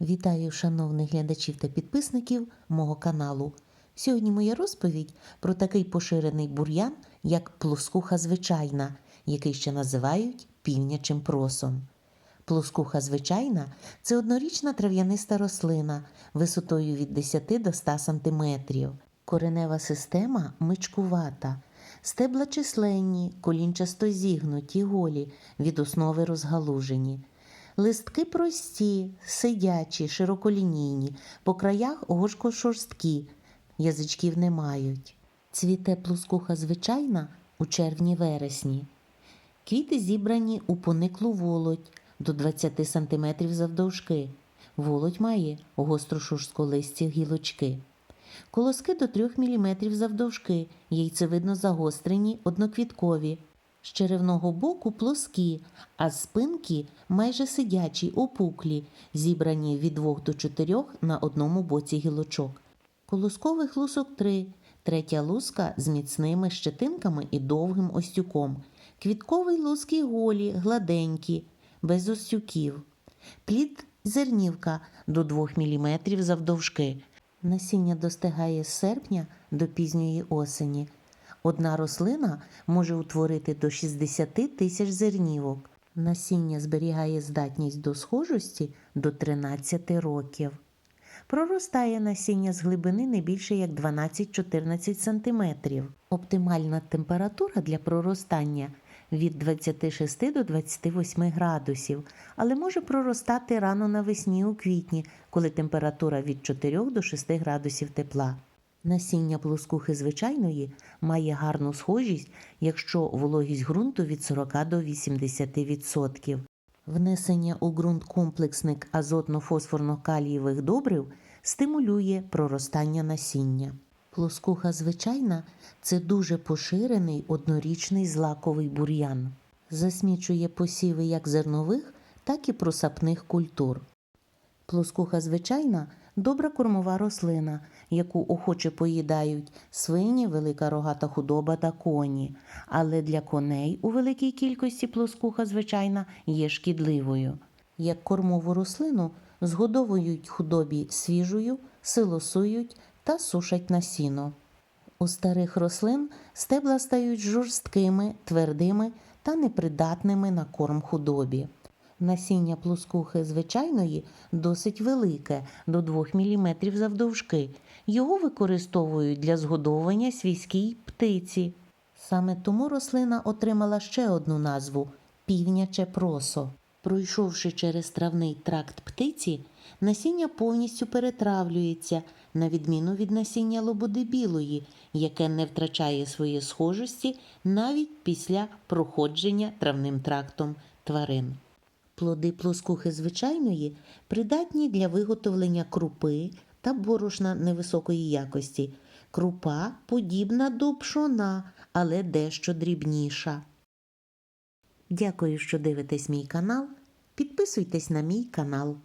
Вітаю шановних глядачів та підписників мого каналу. Сьогодні моя розповідь про такий поширений бур'ян, як плоскуха звичайна, який ще називають півнячим просом. Плоскуха звичайна це однорічна трав'яниста рослина висотою від 10 до 100 см. Коренева система мичкувата. Стебла численні, колінчасто зігнуті, голі, від основи розгалужені. Листки прості, сидячі, широколінійні, по краях гошко-шорсткі, язичків не мають. Цвіте плоскуха звичайна у червні-вересні. Квіти зібрані у пониклу володь до 20 см завдовжки. Володь має гостро-шорстколисті гілочки. Колоски до 3 мм завдовжки, яйцевидно загострені, одноквіткові. З черевного боку плоскі, а з спинки майже сидячі, опуклі, зібрані від 2 до 4 на одному боці гілочок. Колоскових лусок 3, третя луска з міцними щетинками і довгим остюком. Квітковий луски голі, гладенькі, без остюків. Плід зернівка до 2 мм завдовжки. Насіння достигає з серпня до пізньої осені. Одна рослина може утворити до 60 тисяч зернівок. Насіння зберігає здатність до схожості до 13 років. Проростає насіння з глибини не більше як 12-14 см. Оптимальна температура для проростання від 26 до 28 градусів, але може проростати рано навесні у квітні, коли температура від 4 до 6 градусів тепла. Насіння плоскухи звичайної має гарну схожість, якщо вологість ґрунту від 40 до 80%. Внесення у ґрунт комплексник азотно-фосфорно-калієвих добрив стимулює проростання насіння. Плоскуха звичайна це дуже поширений однорічний злаковий бур'ян. Засмічує посіви як зернових, так і просапних культур. Плоскуха звичайна добра кормова рослина, яку охоче поїдають свині, велика рогата худоба та коні. Але для коней у великій кількості плоскуха звичайна є шкідливою. Як кормову рослину згодовують худобі свіжою, силосують та сушать на сіно. У старих рослин стебла стають жорсткими, твердими та непридатними на корм худобі. Насіння плоскухи звичайної досить велике, до 2 мм завдовжки. Його використовують для згодовування свійській птиці. Саме тому рослина отримала ще одну назву півняче просо. Пройшовши через травний тракт птиці, насіння повністю перетравлюється, на відміну від насіння лободи білої, яке не втрачає своєї схожості навіть після проходження травним трактом тварин. Плоди плоскухи звичайної придатні для виготовлення крупи та борошна невисокої якості. Крупа подібна до пшона, але дещо дрібніша. Дякую, що дивитесь мій канал. Підписуйтесь на мій канал.